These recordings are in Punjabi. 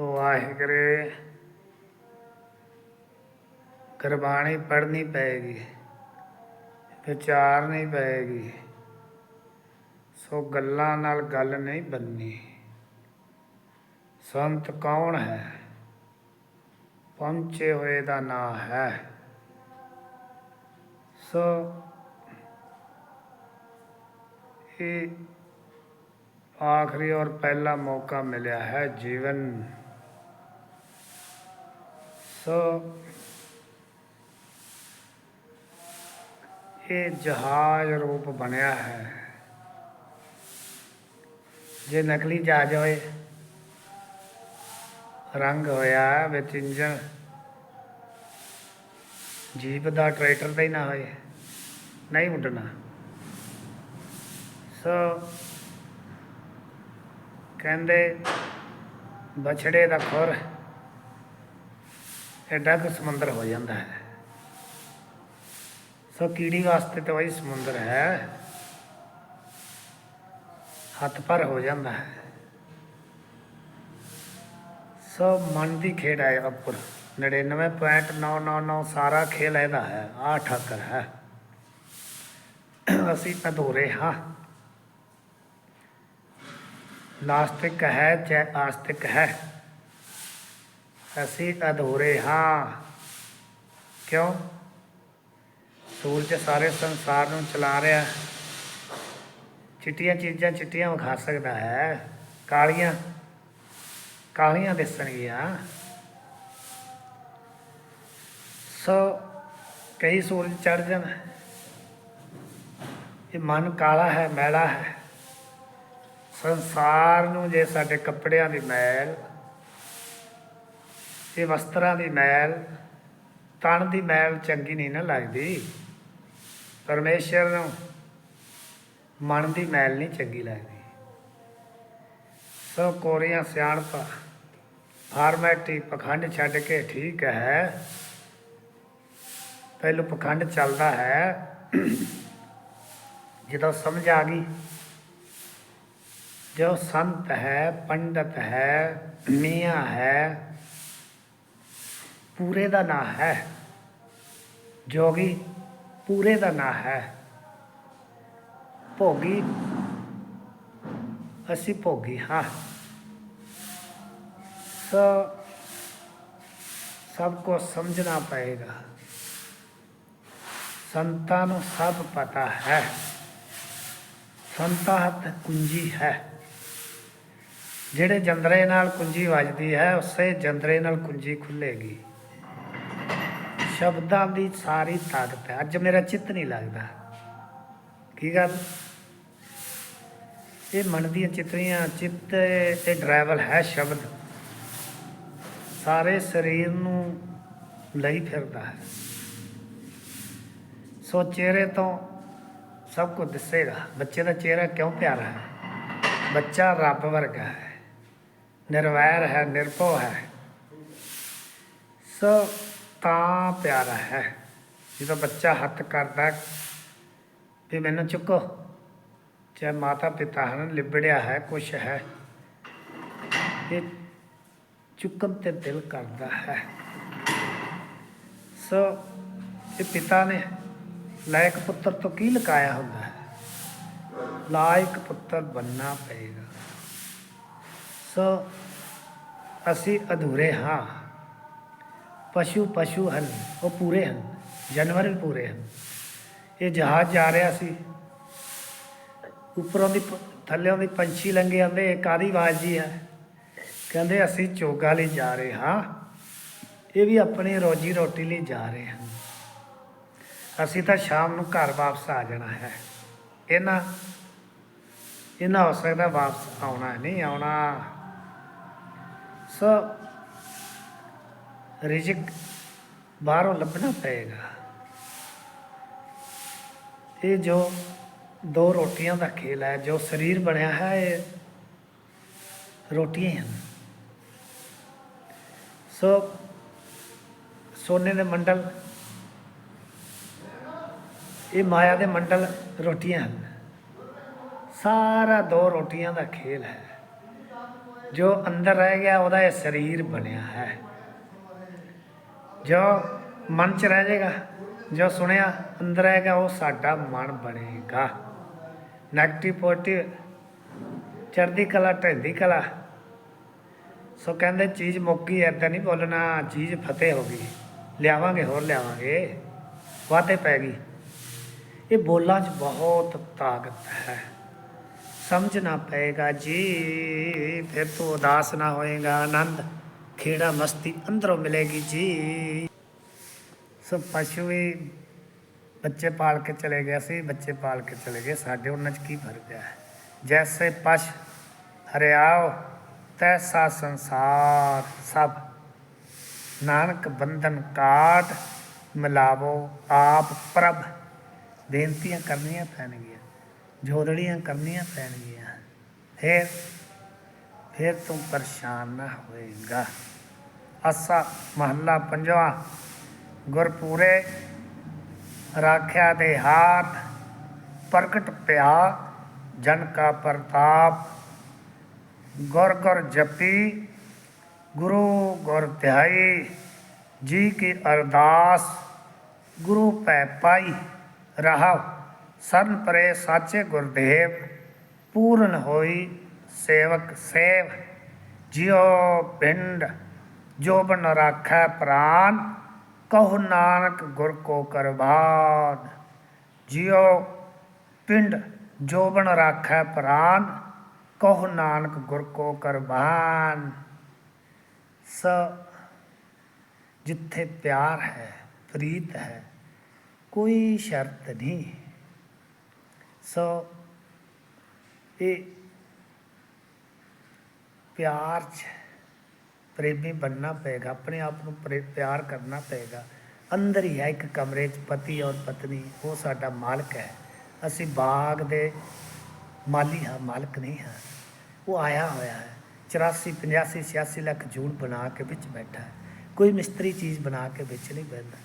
ਵਾਹਿਗੁਰੂ, ਗੁਰਬਾਣੀ ਪੜ੍ਹਨੀ ਪਏਗੀ, ਵਿਚਾਰਨੀ ਪਏਗੀ, ਸੋ ਗੱਲਾਂ ਨਾਲ ਗੱਲ ਨਹੀਂ ਬੰਨੀ। ਸੰਤ ਕੌਣ ਹੈ? ਪਹੁੰਚੇ ਹੋਏ ਦਾ ਨਾਂ ਹੈ। ਸੋ ਇਹ ਆਖਰੀ ਔਰ ਪਹਿਲਾ ਮੌਕਾ ਮਿਲਿਆ ਹੈ ਜੀਵਨ ਸੋ ਇਹ ਜਹਾਜ਼ ਰੂਪ ਬਣਿਆ ਹੈ। ਜੇ ਨਕਲੀ ਜਹਾਜ਼ ਹੋਏ, ਰੰਗ ਹੋਇਆ, ਵਿੱਚ ਇੰਜਨ ਜੀਪ ਦਾ ਟਰੈਕਟਰ ਦਾ ਹੀ ਨਾ ਹੋਏ, ਨਹੀਂ ਉੱਡਣਾ। ਸੋ ਕਹਿੰਦੇ, ਬਛੜੇ ਦਾ ਖੁਰ ਐਡਾ ਕੁ ਸਮੁੰਦਰ ਹੋ ਜਾਂਦਾ ਹੈ। ਸੋ ਕੀੜੀ ਵਾਸਤੇ ਤਾਂ ਵਹੀ ਸਮੁੰਦਰ ਹੈ। ਹੱਥ ਪਰ ਹੋ ਜਾਂਦਾ ਹੈ। ਸੋ ਮਨ ਦੀ ਖੇਡ ਹੈ ਉੱਪਰ 99.999 ਸਾਰਾ ਖੇਲ ਇਹਦਾ ਹੈ। ਆ ਠਾਕਰ ਹੈ। ਅਸੀਂ ਅਧੂਰੇ ਹਾਂ। ਨਾਸਤਿਕ ਹੈ ਚਾਹੇ ਆਸਤਿਕ ਹੈ। ਅਸੀਂ ਅਧੂਰੇ ਹਾਂ। ਕਿਉਂ? ਸੂਰਜ ਸਾਰੇ ਸੰਸਾਰ ਨੂੰ ਚਲਾ ਰਿਹਾ। ਚਿੱਟੀਆਂ ਚੀਜ਼ਾਂ ਚਿੱਟੀਆਂ ਵਿਖਾ ਸਕਦਾ ਹੈ। ਕਾਲੀਆਂ ਕਾਲੀਆਂ ਦਿਸਣਗੀਆਂ। ਸੋ ਕਈ ਸੂਰਜ ਚੜ ਜਾਣ। ਇਹ ਮਨ ਕਾਲਾ ਹੈ, ਮੈਲਾ ਹੈ। ਸੰਸਾਰ ਨੂੰ ਜੇ ਸਾਡੇ ਕੱਪੜਿਆਂ ਦੀ ਮੈਲ ਇਹ ਵਸਤਰਾਂ ਦੀ ਮੈਲ ਤਣ ਦੀ ਮੈਲ ਚੰਗੀ ਨਹੀਂ ਨਾ ਲੱਗਦੀ। ਪਰਮੇਸ਼ਰ ਨੂੰ ਮਨ ਦੀ ਮੈਲ ਨਹੀਂ ਚੰਗੀ ਲੱਗਦੀ। ਸੋ ਕੋਰੀਆਂ ਸਿਆਣਪਾ, ਫਾਰਮੈਟੀ ਪਖੰਡ ਛੱਡ ਕੇ ਠੀਕ ਹੈ। ਪਹਿਲੂ ਪਖੰਡ ਚੱਲਦਾ ਹੈ। ਜਦੋਂ ਸਮਝ ਆ ਗਈ, ਜੋ ਸੰਤ ਹੈ, ਪੰਡਤ ਹੈ, ਮੀਆਂ ਹੈ ਪੂਰੇ ਦਾ ਨਾਂ ਹੈ। ਜੋਗੀ ਪੂਰੇ ਦਾ ਨਾਂ ਹੈ। ਭੋਗੀ, ਅਸੀਂ ਭੋਗੀ ਹਾਂ। ਸੋ ਸਭ ਕੋ ਸਮਝਣਾ ਪਏਗਾ। ਸੰਤਾਂ ਨੂੰ ਸਭ ਪਤਾ ਹੈ। ਸੰਤਾਂ ਹੱਥ ਕੁੰਜੀ ਹੈ। ਜਿਹੜੇ ਜੰਦਰੇ ਨਾਲ ਕੁੰਜੀ ਵੱਜਦੀ ਹੈ, ਉਸੇ ਜੰਦਰੇ ਨਾਲ ਕੁੰਜੀ ਖੁੱਲੇਗੀ। ਸ਼ਬਦਾਂ ਦੀ ਸਾਰੀ ਤਾਕਤ ਹੈ। ਅੱਜ ਮੇਰਾ ਚਿੱਤ ਨਹੀਂ ਲੱਗਦਾ। ਕੀ ਗੱਲ? ਇਹ ਮਨ ਦੀਆਂ ਚਿਤਰੀਆਂ, ਚਿੱਤ ਤੇ ਡਰਾਈਵਰ ਹੈ ਸ਼ਬਦ। ਸਾਰੇ ਸਰੀਰ ਨੂੰ ਲਈ ਫਿਰਦਾ ਹੈ। ਸੋ ਚਿਹਰੇ ਤੋਂ ਸਭ ਕੁਝ ਦਿਸੇਗਾ। ਬੱਚੇ ਦਾ ਚਿਹਰਾ ਕਿਉਂ ਪਿਆਰਾ ਹੈ? ਬੱਚਾ ਰੱਬ ਵਰਗਾ ਹੈ। ਨਿਰਵੈਰ ਹੈ, ਨਿਰਭਉ ਹੈ। ਸੋ ਤਾਂ ਪਿਆਰਾ ਹੈ। ਜਦੋਂ ਬੱਚਾ ਹੱਥ ਕਰਦਾ ਵੀ ਮੈਨੂੰ ਚੁੱਕੋ, ਚਾਹੇ ਮਾਤਾ ਪਿਤਾ ਹਨ, ਲਿਬੜਿਆ ਹੈ, ਕੁਛ ਹੈ, ਇਹ ਚੁੱਕਣ ਤੇ ਦਿਲ ਕਰਦਾ ਹੈ। ਸੋ ਇਹ ਪਿਤਾ ਨੇ ਲਾਇਕ ਪੁੱਤਰ ਤੋਂ ਕੀ ਲਕਾਇਆ ਹੁੰਦਾ ਹੈ? ਲਾਇਕ ਪੁੱਤਰ ਬੰਨਾ ਪਏਗਾ। ਸੋ ਅਸੀਂ ਅਧੂਰੇ ਹਾਂ। ਪਸ਼ੂ ਪਸ਼ੂ ਹਨ, ਉਹ ਪੂਰੇ ਹਨ, ਜਾਨਵਰ ਵੀ ਪੂਰੇ ਹਨ। ਇਹ ਜਹਾਜ਼ ਜਾ ਰਿਹਾ ਸੀ। ਉੱਪਰੋਂ ਦੀ ਪ- ਦੀ ਪੰਛੀ ਲੰਘੇ ਆਂਦੇ ਇਹ ਕਾਦੀ ਆਵਾਜ਼ ਜੀ ਹੈ? ਕਹਿੰਦੇ, ਅਸੀਂ ਚੋਗਾ ਲਈ ਜਾ ਰਹੇ ਹਾਂ। ਇਹ ਵੀ ਆਪਣੀ ਰੋਜੀ ਰੋਟੀ ਲਈ ਜਾ ਰਹੇ ਹਨ। ਅਸੀਂ ਤਾਂ ਸ਼ਾਮ ਨੂੰ ਘਰ ਵਾਪਸ ਆ ਜਾਣਾ ਹੈ। ਇਹਨਾਂ ਇਹਨਾਂ ਹੋ ਸਕਦਾ ਵਾਪਸ ਆਉਣਾ ਨਹੀਂ ਆਉਣਾ। ਸੋ ਰਿਜਕ ਬਾਹਰੋਂ ਲੱਭਣਾ ਪਏਗਾ। ਇਹ ਜੋ ਦੋ ਰੋਟੀਆਂ ਦਾ ਖੇਲ ਹੈ, ਜੋ ਸਰੀਰ ਬਣਿਆ ਹੈ, ਇਹ ਰੋਟੀਆਂ ਹੀ ਹਨ। ਸੋ ਸੋਨੇ ਦੇ ਮੰਡਲ, ਇਹ ਮਾਇਆ ਦੇ ਮੰਡਲ ਰੋਟੀਆਂ ਹਨ। ਸਾਰਾ ਦੋ ਰੋਟੀਆਂ ਦਾ ਖੇਲ ਹੈ। ਜੋ ਅੰਦਰ ਰਹਿ ਗਿਆ, ਉਹਦਾ ਇਹ ਸਰੀਰ ਬਣਿਆ ਹੈ। ਜੋ ਮਨ ਚ ਰਹਿ ਜਾਏਗਾ, ਜੋ ਸੁਣਿਆ, ਅੰਦਰ ਆਏਗਾ, ਉਹ ਸਾਡਾ ਮਨ ਬਣੇਗਾ। ਨੈਗੇਟਿਵ ਪੋਜ਼ਿਟਿਵ ਚੜ੍ਹਦੀ ਕਲਾ, ਢਹਿੰਦੀ ਕਲਾ। ਸੋ ਕਹਿੰਦੇ, ਚੀਜ਼ ਮੁੱਕੀ ਐਦਾਂ ਨਹੀਂ ਬੋਲਣਾ, ਚੀਜ਼ ਫਤਿਹ ਹੋ ਗਈ। ਲਿਆਵਾਂਗੇ, ਹੋਰ ਲਿਆਵਾਂਗੇ। ਵਾਧੇ ਪੈ ਗਈ। ਇਹ ਬੋਲਾਂ 'ਚ ਬਹੁਤ ਤਾਕਤ ਹੈ। ਸਮਝਣਾ ਪਏਗਾ ਜੀ, ਫਿਰ ਤੂੰ ਉਦਾਸ ਨਾ ਹੋਏਗਾ, ਆਨੰਦ। ਖੇੜਾ ਮਸਤੀ ਅੰਦਰੋਂ ਮਿਲੇਗੀ ਜੀ। ਸੋ ਪਸ਼ੂ ਵੀ ਬੱਚੇ ਪਾਲ ਕੇ ਚਲੇ ਗਏ ਸੀ, ਬੱਚੇ ਪਾਲ ਕੇ ਚਲੇ ਗਏ। ਸਾਡੇ ਉਹਨਾਂ 'ਚ ਕੀ ਫ਼ਰਕ ਹੈ? ਜੈਸੇ ਪਸ਼ ਹਰਿਆਓ, ਤੈਸਾ ਸੰਸਾਰ। ਸਭ ਨਾਨਕ ਬੰਧਨ ਕਾਟ ਮਿਲਾਵੋ ਆਪ ਪ੍ਰਭ। ਬੇਨਤੀਆਂ ਕਰਨੀਆਂ ਪੈਣਗੀਆਂ, ਜੋਦੜੀਆਂ ਕਰਨੀਆਂ ਪੈਣਗੀਆਂ। ਫੇਰ ਫਿਰ ਤੂੰ ਪਰੇਸ਼ਾਨ ਨਾ ਹੋਏਗਾ। ਅਸਾ ਮਹੱਲਾ ਪੰਜਵਾਂ। ਗੁਰਪੂਰੇ ਰਾਖਿਆ ਦੇ ਹਾਥ, ਪ੍ਰਗਟ ਪਿਆ ਜਨ ਕਾ ਪ੍ਰਤਾਪ। ਗੁਰ ਗੁਰ ਜਪੀ, ਗੁਰੂ ਗੁਰ ਧਿਆਈ, ਜੀ ਕੀ ਅਰਦਾਸ, ਗੁਰੂ ਪੈ ਪਾਈ ਰਹਾ ਸਰਨ ਪਰੇ ਸਾਚੇ ਗੁਰਦੇਵ, ਪੂਰਨ ਹੋਈ ਸੇਵਕ ਸੇਵ, ਜਿਉ ਪਿੰਡ, ਜੋ ਬਨ ਰਾਖੈ ਪ੍ਰਾਨ, ਕਹੋ ਨਾਨਕ ਗੁਰ ਕੋ ਕਰਬਾਨ। ਜਿਉ ਪਿੰਡ, ਜੋ ਬਨ ਰਾਖੈ ਪ੍ਰਾਨ, ਕਹੋ ਨਾਨਕ ਗੁਰ ਕੋ ਕਰਬਾਨ। ਸ, ਜਿੱਥੇ ਪਿਆਰ ਹੈ, ਪ੍ਰੀਤ ਹੈ, ਕੋਈ ਸ਼ਰਤ ਨਹੀਂ। ਸੋ, ਇਹ ਪਿਆਰ ਚ ਪ੍ਰੇਮੀ ਬਣਨਾ ਪਏਗਾ, ਆਪਣੇ ਆਪ ਨੂੰ ਪ੍ਰੇ- ਪਿਆਰ ਕਰਨਾ ਪਏਗਾ। ਅੰਦਰ ਹੀ ਹੈ ਇੱਕ ਕਮਰੇ 'ਚ ਪਤੀ ਔਰ ਪਤਨੀ, ਉਹ ਸਾਡਾ ਮਾਲਕ ਹੈ। ਅਸੀਂ ਬਾਗ ਦੇ ਮਾਲੀ ਹਾਂ, ਮਾਲਕ ਨਹੀਂ ਹਾਂ। ਉਹ ਆਇਆ ਹੋਇਆ ਹੈ 84 85 86 ਲੱਖ ਜੂਨ ਬਣਾ ਕੇ ਵਿੱਚ ਬੈਠਾ ਹੈ। ਕੋਈ ਮਿਸਤਰੀ ਚੀਜ਼ ਬਣਾ ਕੇ ਵਿੱਚ ਨਹੀਂ ਬੈਠਦਾ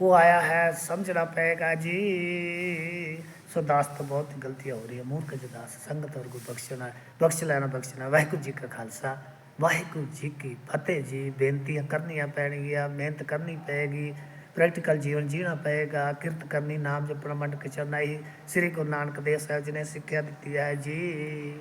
ਉਹ ਆਇਆ ਹੈ, ਸਮਝਣਾ ਪਏਗਾ ਜੀ। ਸੋ ਦਾਸ ਤੋਂ ਬਹੁਤ ਹੀ ਗਲਤੀਆਂ ਹੋ। ਰਹੀਆਂ ਮੂਰਖ ਜਦਾਸ ਸੰਗਤ ਔਰ ਗੁਰ ਬਖਸ਼ਣਾ ਬਖਸ਼ ਲੈਣਾ ਬਖਸ਼ਣਾ ਵਾਹਿਗੁਰੂ ਜੀ ਕਾ ਖਾਲਸਾ। ਵਾਹਿਗੁਰੂ ਜੀ ਕੀ ਫਤਿਹ ਜੀ। ਬੇਨਤੀਆਂ ਕਰਨੀਆਂ ਪੈਣਗੀਆਂ, ਮਿਹਨਤ ਕਰਨੀ ਪਏਗੀ ਪ੍ਰੈਕਟੀਕਲ ਜੀਵਨ ਜੀਣਾ ਪਏਗਾ, ਕਿਰਤ ਕਰਨੀ, ਨਾਮ ਜਪਣਾ, ਮੰਡ ਕੇ ਚਰਨਾ ਹੀ ਸ੍ਰੀ ਗੁਰੂ ਨਾਨਕ ਦੇਵ ਸਾਹਿਬ ਜੀ ਨੇ ਸਿੱਖਿਆ ਦਿੱਤੀ ਹੈ ਜੀ।